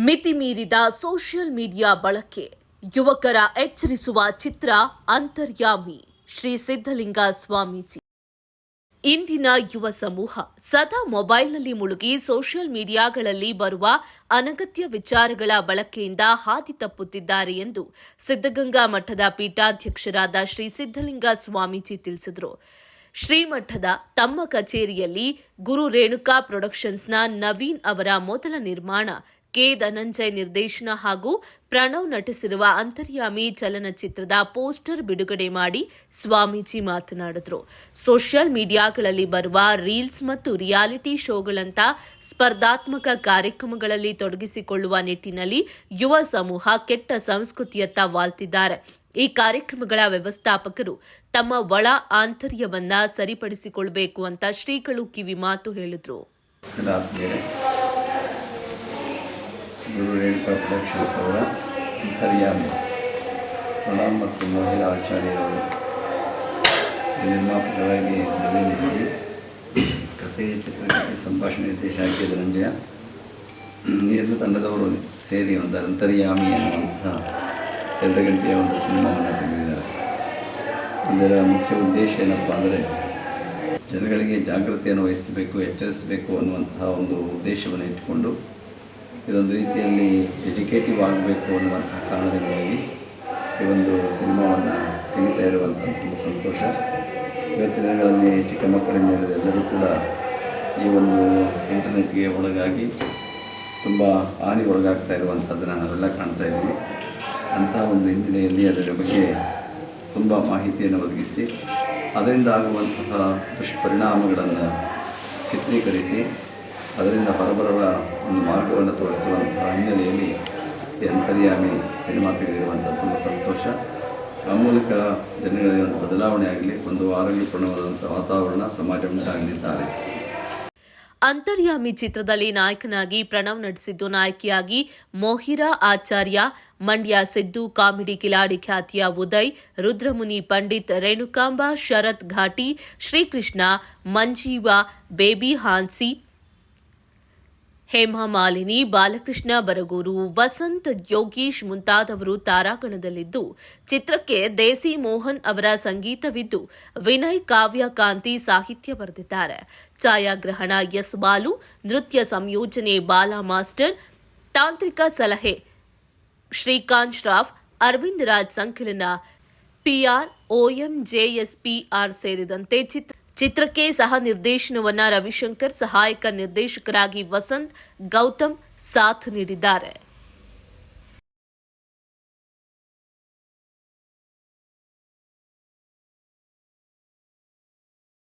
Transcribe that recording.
ಮಿತಿ ಮೀರಿದ social media ಬಳಕೆ. ಯುವಕರ ಎಚ್ಚರಿಸುವ ಚಿತ್ರ ಅಂತರ್ಯಾಮಿ. ಶ್ರೀ ಸಿದ್ಧಲಿಂಗ ಸ್ವಾಮೀಜಿ. ಇಂದಿನ ಯುವ ಸಮೂಹ. ಸದಾ ಮೊಬೈಲ್ನಲ್ಲಿ ಮುಳುಗಿ ಸೋಷಿಯಲ್ ಮೀಡಿಯಾಗಳಲ್ಲಿ ಬರುವ ಅನಗತ್ಯ ವಿಚಾರಗಳ ಬಳಕೆಯಿಂದ ಹಾದಿ ತಪ್ಪುತ್ತಿದ್ದಾರೆ ಎಂದು ಸಿದ್ಧಗಂಗಾ ಮಠದ ಪೀಠಾಧ್ಯಕ್ಷರಾದ ಶ್ರೀ ಸಿದ್ದಲಿಂಗ ಸ್ವಾಮೀಜಿ ತಿಳಿಸಿದರು. ಶ್ರೀಮಠದ ತಮ್ಮ ಕಚೇರಿಯಲ್ಲಿ ಗುರು ರೇಣುಕಾ ಪ್ರೊಡಕ್ಷನ್ಸ್ನ ನವೀನ್ ಅವರ ಮೊದಲ ನಿರ್ಮಾಣ ಕೆ ಧನಂಜಯ್ ನಿರ್ದೇಶನ ಹಾಗೂ ಪ್ರಣವ್ ನಟಿಸಿರುವ ಅಂತರ್ಯಾಮಿ ಚಲನಚಿತ್ರದ ಪೋಸ್ಟರ್ ಬಿಡುಗಡೆ ಮಾಡಿ ಸ್ವಾಮೀಜಿ ಮಾತನಾಡಿದರು. ಸೋಷಿಯಲ್ ಮೀಡಿಯಾಗಳಲ್ಲಿ ಬರುವ ರೀಲ್ಸ್ ಮತ್ತು ರಿಯಾಲಿಟಿ ಶೋಗಳಂತ ಸ್ಪರ್ಧಾತ್ಮಕ ಕಾರ್ಯಕ್ರಮಗಳಲ್ಲಿ ತೊಡಗಿಸಿಕೊಳ್ಳುವ ನಿಟ್ಟಿನಲ್ಲಿ ಯುವ ಸಮೂಹ ಕೆಟ್ಟ ಸಂಸ್ಕೃತಿಯತ್ತ ವಾಲ್ತಿದ್ದಾರೆ. ಈ ಕಾರ್ಯಕ್ರಮಗಳ ವ್ಯವಸ್ಥಾಪಕರು ತಮ್ಮ ಒಳ ಆಂತರ್ಯವನ್ನ ಸರಿಪಡಿಸಿಕೊಳ್ಳಬೇಕು ಅಂತ ಶ್ರೀಗಳು ಕಿವಿ ಮಾತು ಹೇಳಿದ್ರು. ಪ್ರೊಡಕ್ಷನ್ಸ್ ಅವರ ಅಂತರ್ಯಾಮಿ ಪ್ರಣವ್ ಮತ್ತು ಮಹಿಳಾ ಆಚಾರ್ಯರವರು ನಿರ್ಮಾಪಕರಾಗಿ ನವೀನ್ ಹೇಳಿ ಕತೆ ಚಿತ್ರಕಥೆ, ಸಂಭಾಷಣೆ ನಿರ್ದೇಶಕ ಧನಂಜಯ ನೇತೃ ತಂಡದವರು ಸೇರಿ ಒಂದು ಅಂತರ್ಯಾಮಿ ಎನ್ನುವಂತಹ ಎರಡು ಗಂಟೆಯ ಒಂದು ಸಿನಿಮಾವನ್ನು ತೆಗೆದಿದ್ದಾರೆ. ಇದರ ಮುಖ್ಯ ಉದ್ದೇಶ ಏನಪ್ಪ ಅಂದರೆ, ಜನಗಳಿಗೆ ಜಾಗೃತಿಯನ್ನು ವಹಿಸಬೇಕು, ಎಚ್ಚರಿಸಬೇಕು ಅನ್ನುವಂತಹ ಒಂದು ಉದ್ದೇಶವನ್ನು ಇಟ್ಟುಕೊಂಡು ಇದೊಂದು ರೀತಿಯಲ್ಲಿ ಎಜುಕೇಟಿವ್ ಆಗಬೇಕು ಅನ್ನುವಂಥ ಕಾರಣದಿಂದಾಗಿ ಈ ಒಂದು ಸಿನಿಮಾವನ್ನು ತೆಗಿತಾ ಇರುವಂಥ ತುಂಬ ಸಂತೋಷ. ಇವತ್ತಿನ ದಿನಗಳಲ್ಲಿ ಚಿಕ್ಕ ಮಕ್ಕಳಿಂದ ಹಿಡಿದು ಎಲ್ಲರೂ ಕೂಡ ಈ ಒಂದು ಇಂಟರ್ನೆಟ್ಗೆ ಒಳಗಾಗಿ ತುಂಬ ಹಾನಿ ಒಳಗಾಗ್ತಾ ಇರುವಂಥದ್ದನ್ನು ನಾವೆಲ್ಲ ಕಾಣ್ತಾ ಇದ್ದೀವಿ. ಅಂತಹ ಒಂದು ಹಿನ್ನೆಲೆಯಲ್ಲಿ ಅದರ ಬಗ್ಗೆ ತುಂಬ ಮಾಹಿತಿಯನ್ನು ಒದಗಿಸಿ, ಅದರಿಂದ ಆಗುವಂತಹ ದುಷ್ಪರಿಣಾಮಗಳನ್ನು ಚಿತ್ರೀಕರಿಸಿ, ಅದರಿಂದ ಹೊರಬರುವ ಒಂದು ಮಾರ್ಗವನ್ನು ತೋರಿಸುವಂತಹ ಹಿನ್ನೆಲೆಯಲ್ಲಿ ಅಂತರ್ಯಾಮಿ ಸಿನಿಮಾ ತೆಗೆದಿರುವಂಥ ತುಂಬ ಸಂತೋಷ. ಆ ಮೂಲಕ ಜನಗಳಲ್ಲಿ ಒಂದು ಬದಲಾವಣೆ ಆಗಲಿ, ಒಂದು ಆರೋಗ್ಯಪೂರ್ಣವಾದಂಥ ವಾತಾವರಣ ಸಮಾಜ ಉಂಟಾಗಲಿ ಅಂತ ಹಾರೈಸ್ತೀನಿ ಅಂತರ್ಯಾಮಿ ಚಿತ್ರದಲ್ಲಿ ನಾಯಕನಾಗಿ ಪ್ರಣವ್ ನಟಿಸಿದ್ದು ನಾಯಕಿಯಾಗಿ ಮೋಹಿರಾ ಆಚಾರ್ಯ, ಮಂಡ್ಯ ಸಿದ್ದು, ಕಾಮಿಡಿ ಕಿಲಾಡಿ ಖ್ಯಾತಿಯ ಉದಯ್, ರುದ್ರಮುನಿ ಪಂಡಿತ್ ರೇಣುಕಾಂಬ, ಶರತ್ ಘಾಟಿ, ಶ್ರೀಕೃಷ್ಣ, ಮಂಜೀವ, ಬೇಬಿ ಹಾನ್ಸಿ ಹೇಮಾ ಮಾಲಿನಿ, ಬಾಲಕೃಷ್ಣ ಬರಗೂರು, ವಸಂತ್ ಯೋಗೀಶ್ ಮುಂತಾದವರು ತಾರಾಗಣದಲ್ಲಿದ್ದು, ಚಿತ್ರಕ್ಕೆ ದೇಸಿ ಮೋಹನ್ ಅವರ ಸಂಗೀತವಿದ್ದು, ವಿನಯ್ ಕಾವ್ಯ ಕಾಂತಿ ಸಾಹಿತ್ಯ ಬರೆದಿದ್ದಾರೆ. ಛಾಯಾಗ್ರಹಣ ಎಸ್ ಬಾಲು, ನೃತ್ಯ ಸಂಯೋಜನೆ ಬಾಲಾ ಮಾಸ್ಟರ್, ತಾಂತ್ರಿಕ ಸಲಹೆ ಶ್ರೀಕಾಂತ್ ಶ್ರಾಫ್ ಅರವಿಂದ್ ರಾಜ್ ಸಂಕಲನ ಪಿಆರ್ ಓಎಂಜೆಎಸ್ಪಿಆರ್ ಸೇರಿದಂತೆ ಚಿತ್ರ ಚಿತ್ರಕ್ಕೆ ಸಹ ನಿರ್ದೇಶನವನ್ನ ರವಿಶಂಕರ್ ಸಹಾಯಕ ನಿರ್ದೇಶಕರಾಗಿ ವಸಂತ್ ಗೌತಮ್ ಸಾಥ್ ನೀಡಿದ್ದಾರೆ.